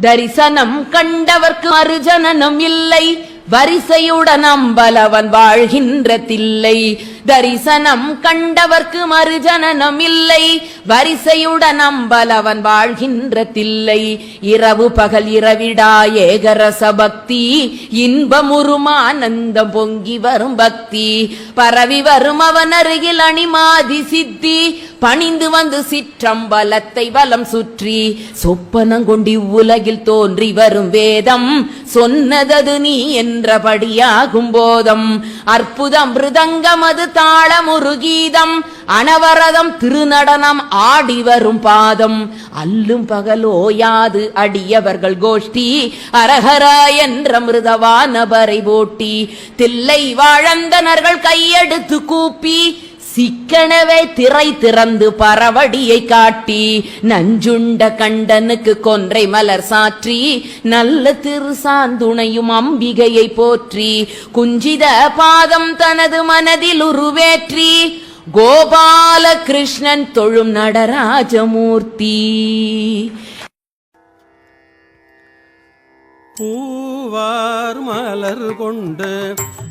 தரிசனம் கண்டவர்க்கு மறுஜனனம் இல்லை. வரிசையுடன் அம்பலவன் வாழ்கின்ற தில்லை தரிசனம் கண்டவர்க்கு மறுஜனனம் இல்லை. வரிசையுடன் அம்பலவன் வாழ்கின்ற தில்லை இரவு பகல் இரவிடா ஏகரச பக்தி இன்பமுருமானந்தம் பொங்கி வரும் பக்தி. பரவி வரும் அவன் அருகில் அணிமாதி சித்தி. பணிந்து வந்து சிற்றம்பலத்தை வலம் சுற்றி. சொப்பனங்கொண்டி உலகில் தோன்றி வரும் வேதம். சொன்னதது நீ என்றபடியாகும் போதம். அற்புதம் மிருதங்கம் அது தாளமுரு கீதம் அனவரதம் திருநடனம் ஆடி வரும் பாதம். அல்லும் பகலோயாது அடியவர்கள் கோஷ்டி. அரஹரா என்ற மிருதவானபரை போட்டி. தில்லை வாழந்தனர்கள் கையெடுத்து கூப்பி. சிக்கனவே திரை திறந்து பரவடியை காட்டி நஞ்சுண்ட கண்டனுக்கு கொன்றை மலர் சாற்றி நல்ல திரு சாந்துணையும் அம்பிகையை போற்றி குஞ்சித பாதம் தனது மனதில் உருவேற்றி கோபால கிருஷ்ணன் தொழும் நடராஜமூர்த்தி. பூவார் மலர் கொண்டு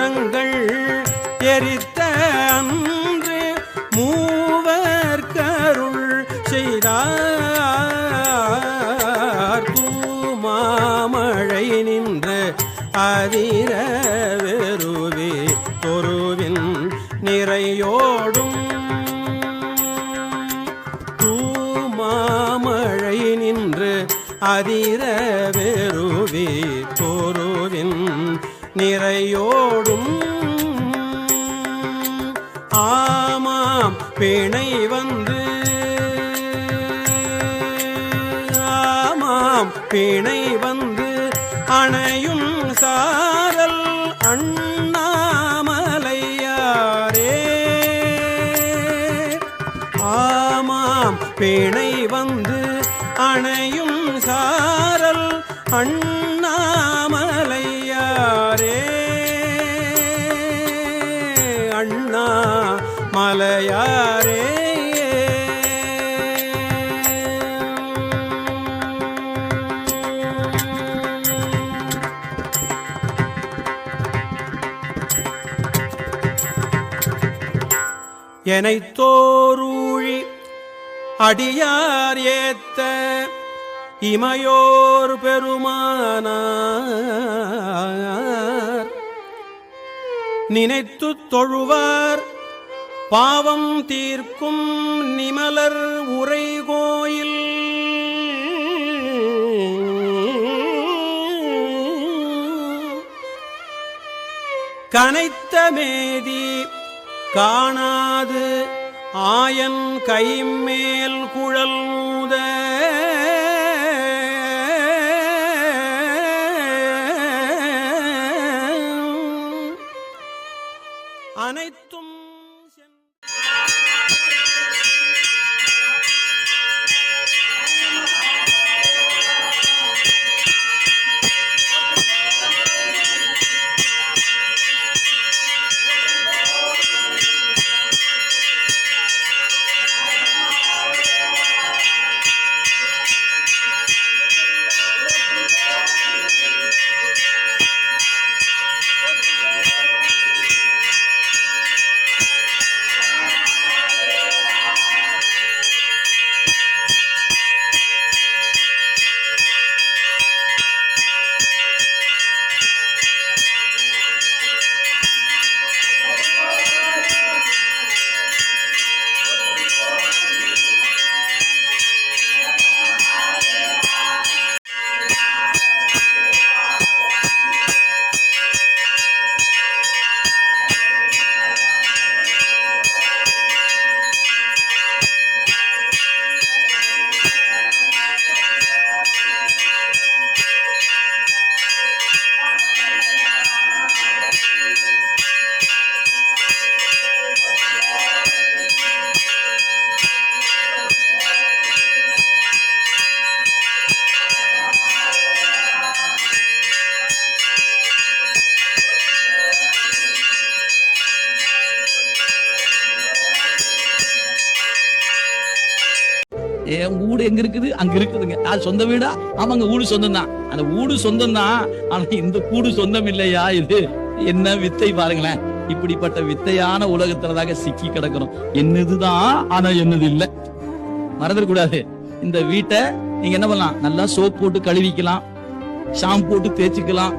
புறங்கள் எரித்த அன்று மூவர் கருள் செய்தார். தூமாமழை நின்ற அதிர வெறுவி தொருவின் நிறையோடும். தூமாமழை நின்று அதிர வெறுவி தொருவின் நிறையோடும். பிணை வந்து. ஆமாம் பிணை வந்து. அணையும் சாரல் அண்ணாமலையாரே. ஆமாம் பிணை வந்து. அணையும் சாரல் அண்ணாமலையாரே மலையாரே எனைத்தோரூழி அடியார் ஏத்த இமையோர் பெருமானார். நினைத்து தொழுவார் பாவம் தீர்க்கும் நிமலர் உரை கோயில் கனைத்த மேதி காணாது ஆயன் கைமேல் குழல் முதல் என் வீடு எங்க இருக்குது? அங்க இருக்குதுங்க. அது சொந்த வீடா? ஆமாங்க வீடு சொந்தம் தான். அந்த வீடு சொந்தம் தான். ஆனா இந்த கூடு சொந்தம் இல்லையா இது? என்ன வித்தை பாருங்களேன். இப்படிப்பட்ட வித்தையான உலகத்துலதாக சிக்கி கிடக்கிறோம் என்னதுதான்? ஆனா என்னது இல்ல. மறந்துடக்கூடாது இந்த வீட்டை நீங்க என்ன பண்ணலாம்? நல்லா சோப் போட்டு கழுவிக்கலாம். ஷாம்பு போட்டு தேய்ச்சிக்கலாம்.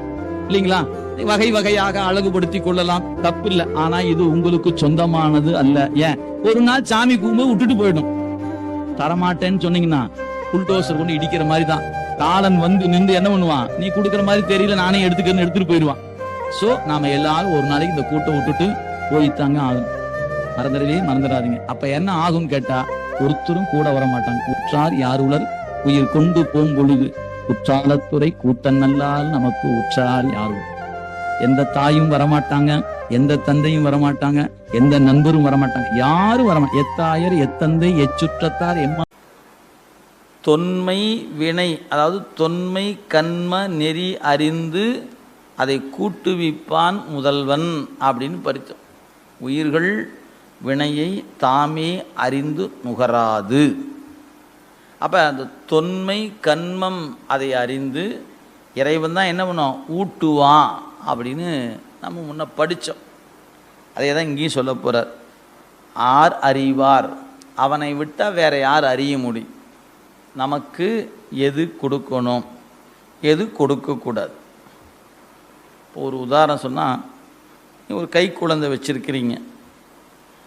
இல்லைங்களா? வகை வகையாக அழகுபடுத்தி கொள்ளலாம். தப்பு இல்லை ஆனா இது உங்களுக்கு சொந்தமானது அல்ல. ஏன்? ஒரு நாள் சாமி கும்பு விட்டுட்டு போயிடும் தரமாட்டேன்னு சொன்னீங்கன்னா புல்டோசர் கொண்டு இடிக்கிற மாதிரி தான் காலன் வந்து நின்று என்ன பண்ணுவான்? நீ கொடுக்குற மாதிரி தெரியல நானே எடுத்துக்கிறேன்னு எடுத்துட்டு போயிடுவான். சோ நாம எல்லாரும் ஒரு நாளைக்கு இந்த கூட்டம் விட்டுட்டு போய்த்தாங்க ஆகும் மறந்துடவே மறந்துடாதீங்க. அப்ப என்ன ஆகும் கேட்டா ஒருத்தரும் கூட வர மாட்டாங்க உற்றார் யார் உலர் உயிர் கொண்டு போகும் பொழுது. குற்றாலத்துறை கூட்டம் நல்லால் நமக்கு உற்றார் யார் எந்த தாயும் வரமாட்டாங்க. எந்த தந்தையும் வரமாட்டாங்க எந்த நண்பரும் வரமாட்டாங்க. யாரும் வரமா எத்தாயர் எத்தந்தை எச்சுற்றத்தார் எம்மா தொன்மை வினை அதாவது தொன்மை கண்ம நெறி அறிந்து அதை கூட்டுவிப்பான் முதல்வன் அப்படின்னு படித்தோம் உயிர்கள் வினையை தாமே அறிந்து நுகராது. அப்போ அந்த தொன்மை கண்மம் அதை அறிந்து இறைவன் தான் என்ன பண்ணும் ஊட்டுவான் அப்படின்னு நம்ம முன்ன படித்தோம் அதே தான் இங்கேயும் சொல்ல போகிறார் ஆர் அறிவார். அவனை விட்டால் வேற யார் அறிய முடியும்? நமக்கு எது கொடுக்கணும்? எது கொடுக்கக்கூடாது இப்போ ஒரு உதாரணம் சொன்னால் ஒரு கை குழந்தை வச்சுருக்கிறீங்க.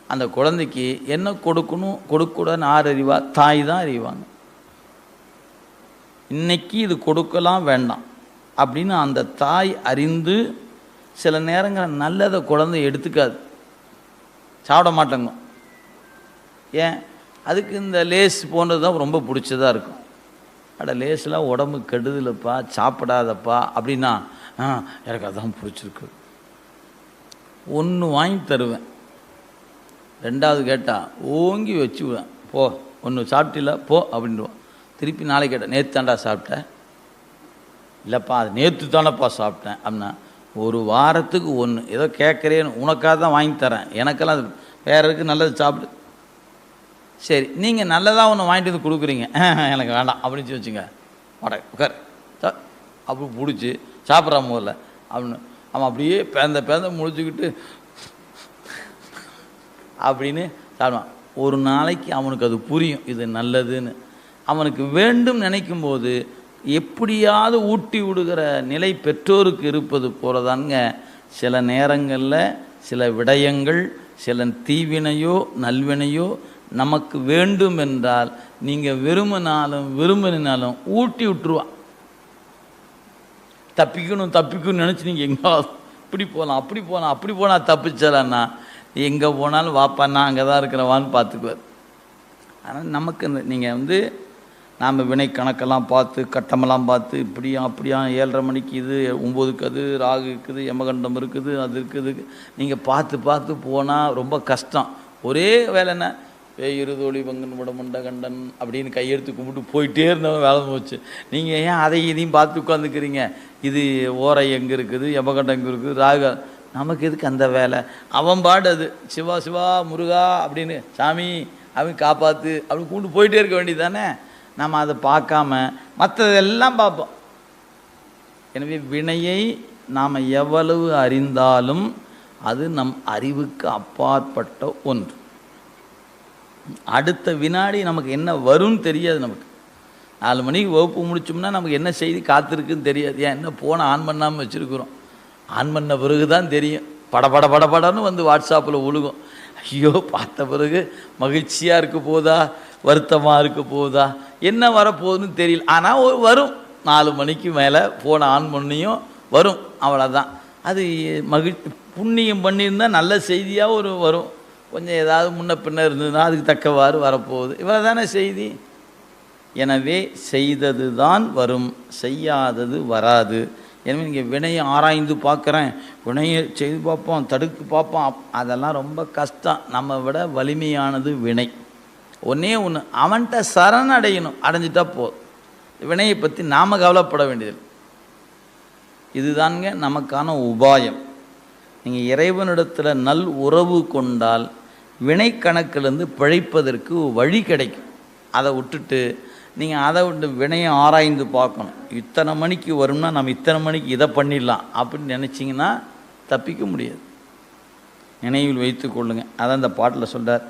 அந்த குழந்தைக்கு என்ன கொடுக்கணும்? கொடுக்கூடாதுன்னு ஆறு அறிவா? தாய் தான் அறிவாங்க. இன்னைக்கு இது கொடுக்கலாம் வேண்டாம். அப்படின்னு அந்த தாய் அறிந்து சில நேரங்களில் நல்லதை குழந்தை எடுத்துக்காது. சாப்பிட மாட்டேங்க. ஏன்? அதுக்கு இந்த லேஸ் போன்றது தான் ரொம்ப பிடிச்சதாக இருக்கும். அட லேஸ்லாம் உடம்பு கெடுதலப்பா சாப்பிடாதப்பா அப்படின்னா ஆ எனக்கு அதான் பிடிச்சிருக்கு. ஒன்று வாங்கி தருவேன். ரெண்டாவது கேட்டால் ஓங்கி வச்சுவேன். போ ஒன்று சாப்பிட்டில போ அப்படின்டுவான். திருப்பி நாளைக்கு கேட்டேன் நேற்று தாண்டா சாப்பிட்டேன் இல்லைப்பா அது நேற்று தானேப்பா சாப்பிட்டேன் அப்படின்னா ஒரு வாரத்துக்கு ஒன்று ஏதோ கேட்குறேன்னு உனக்காக தான் வாங்கி தரேன். எனக்கெல்லாம் அது வேற இருக்கு நல்லது சாப்பிடு. சரி நீங்கள் நல்லதாக ஒன்று வாங்கிட்டு வந்து கொடுக்குறீங்க. எனக்கு வேண்டாம் அப்படின்னு வச்சுங்க. வட உட்கார். அப்படி பிடிச்சி சாப்பிட்றான் முதல்ல. அப்படின்னு அவன் அப்படியே பேந்த பேந்த முடிச்சுக்கிட்டு அப்படின்னு சாப்பிடுவான். ஒரு நாளைக்கு அவனுக்கு அது புரியும். இது நல்லதுன்னு. அவனுக்கு வேண்டும் நினைக்கும் போது எப்படியாவது ஊட்டி விடுகிற நிலை பெற்றோருக்கு இருப்பது போலதாங்க சில நேரங்களில் சில விடயங்கள் சில தீவினையோ நல்வினையோ நமக்கு வேண்டும் என்றால் நீங்கள் விரும்பினாலும் விரும்பினாலும் ஊட்டி விட்டுருவா. தப்பிக்கணும் தப்பிக்கணும்னு நினச்சி நீங்கள் எங்கே இப்படி போகலாம் அப்படி போகலாம் அப்படி போனால் தப்பிச்சலன்னா எங்கே போனாலும் வாப்பா நான் அங்கே தான் இருக்கிறவான்னு பார்த்துக்குவார் ஆனால் நமக்கு இந்த நீங்கள் வந்து நாம் வினை கணக்கெல்லாம் பார்த்து கட்டமெல்லாம் பார்த்து இப்படியா அப்படியா ஏழரை மணிக்கு இது ஒம்போதுக்கு அது ராகு இருக்குது யமகண்டம் இருக்குது அது இருக்குது. நீங்கள் பார்த்து பார்த்து போனால் ரொம்ப கஷ்டம். ஒரே வேலை என்ன? வேயிருதோழி பங்கன் உடமுண்ட கண்டன் அப்படின்னு கையெடுத்து கும்பிட்டு போயிட்டே இருந்தவன் வேலை போச்சு. நீங்கள் ஏன் அதை இதையும் பார்த்து உட்காந்துக்கிறீங்க இது ஓரை எங்கே இருக்குது யமகண்டம் எங்கே இருக்குது ராகு. நமக்கு எதுக்கு அந்த வேலை? அவன் பாடு அது. சிவா சிவா முருகா அப்படின்னு சாமி அவன் காப்பாற்று அப்படின்னு கூப்பிட்டு போயிட்டே இருக்க வேண்டியது தானே? நம்ம அதை பார்க்காம மற்றதெல்லாம் பார்ப்போம். எனவே வினையை நாம் எவ்வளவு அறிந்தாலும் அது நம் அறிவுக்கு அப்பாற்பட்ட ஒன்று. அடுத்த வினாடி நமக்கு என்ன வரும்னு தெரியாது நமக்கு. நாலு மணிக்கு வகுப்பு முடிச்சோம்னா நமக்கு என்ன செய்தி காத்திருக்குன்னு தெரியாது. ஏன்? என்ன போன ஆன் பண்ணாமல் வச்சுருக்குறோம். ஆன் பண்ண பிறகு தான் தெரியும். பட பட பட படன்னு வந்து வாட்ஸ்அப்பில் ஒழுகும் ஐயோ பார்த்த பிறகு மகிழ்ச்சியாக இருக்க போதா? வருத்தமாக இருக்க போகுதா? என்ன வரப்போகுதுன்னு தெரியல. ஆனால் ஒரு வரும். நாலு மணிக்கு மேலே ஃபோனை ஆன் பண்ணியும் வரும். அவ்வளோதான் அது மகிழ்ச்சி புண்ணியம் பண்ணியிருந்தா நல்ல செய்தியாக ஒரு வரும். கொஞ்சம் ஏதாவது முன்ன பின்ன இருந்ததுன்னா அதுக்கு தக்கவாறு வரப்போகுது. இவ்வளோ தானே செய்தி? எனவே செய்தது தான் வரும். செய்யாதது வராது. எனவே நீங்கள் வினையை ஆராய்ந்து பார்க்குறேன். வினையை செய்து பார்ப்போம் தடுக்கு பார்ப்போம். அதெல்லாம் ரொம்ப கஷ்டம். நம்ம விட வலிமையானது வினை. ஒன்றே ஒன்று அவன்கிட்ட சரண் அடையணும் அடைஞ்சிட்டா போதும் வினையை பற்றி நாம் கவலைப்பட வேண்டியது இதுதாங்க நமக்கான உபாயம். நீங்கள் இறைவனிடத்தில் நல் உறவு கொண்டால் வினை கணக்கிலிருந்து பிழைப்பதற்கு வழி கிடைக்கும். அதை விட்டுட்டு நீங்கள் அதை விட்டு வினையை ஆராய்ந்து பார்க்கணும். இத்தனை மணிக்கு வரும்னா நம்ம இத்தனை மணிக்கு இதை பண்ணிடலாம். அப்படின்னு நினச்சிங்கன்னா தப்பிக்க முடியாது. நினைவில் வைத்து கொள்ளுங்கள் அதை அந்த பாட்டில் சொல்றார்.